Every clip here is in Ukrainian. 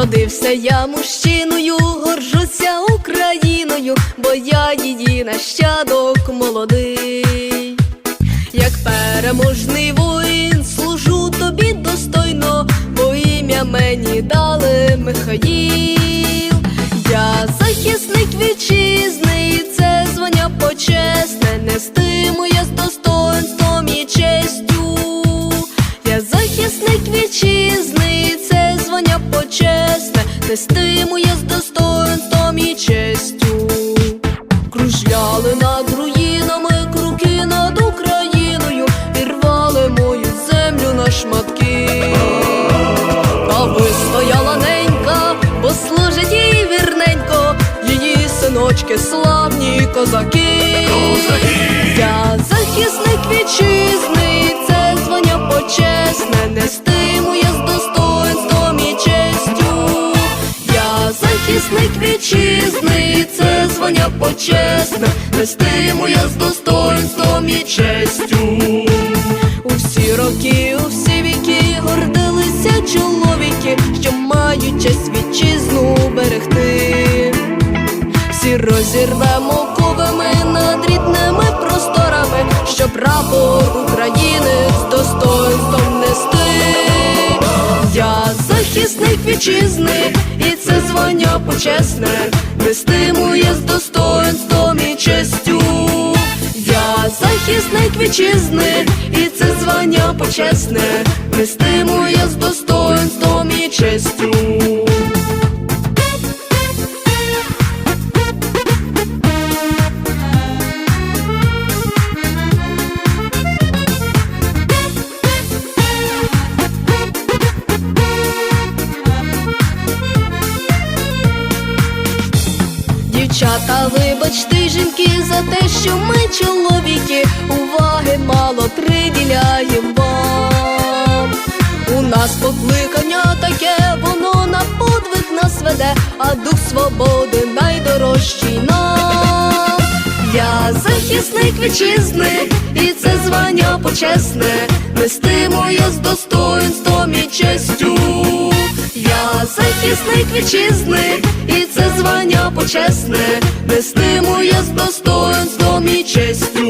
Народився я мужчиною, горжуся Україною, бо я її нащадок молодий. Як переможний воїн, служу тобі достойно, бо ім'я мені дали Михаїл. Нестиму я з достоинством і честю. Кружляли над руїнами, круки над Україною, і рвали мою землю на шматки. Та вистояла ненька, бо служить їй вірненько, її синочки славні козаки. Захисник вітчизни, це звання почесне, нестиму я з достоинством і честю. У всі роки, у всі віки гордилися чоловіки, що мають честь вітчизну берегти. Всі розірвемо ковами над рідними просторами, щоб прапор України з достоинством нести. Я захисник вітчизни, і це нестимує з достоинством і честю. Я захисник вітчизни, і це звання почесне, нестимує з достоинством і честю. Дівчата, вибачте, жінки, за те, що ми чоловіки, уваги мало приділяємо вам. У нас покликання таке, воно на подвиг нас веде, а дух свободи найдорожчий нам. Я захисник вітчизни, і це звання почесне, нестиму я з достоинством і честю. Захисник вітчизни, і це звання почесне, нестиму я з достоинством і честю.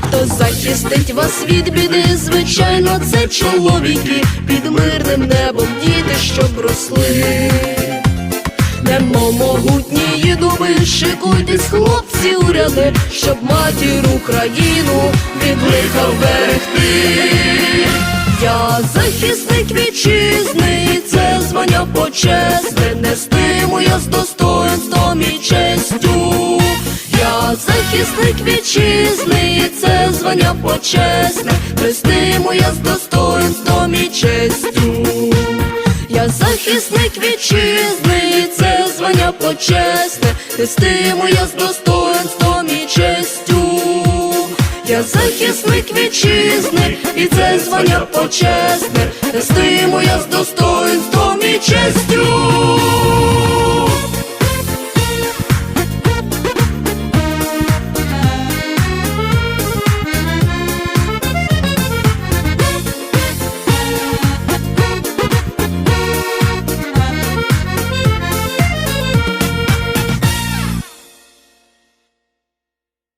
Хто захистить вас від біди, звичайно, це чоловіки, під мирним небом діти, щоб росли. Немо могутнії дуби, шикуйтесь, хлопці, у ряди, щоб матір Україну від лиха вберегти. Захисник вітчизни, це звання почесне, нестиму я з достоинством і честю. Я захисник вітчизни, це звання почесне, нестиму я з достоинством і честю. Я захисник вітчизни, це звання почесне, нестиму я з достоинством захисник вітчизни, і це звання почесне, нестиму я з достоинством і честю.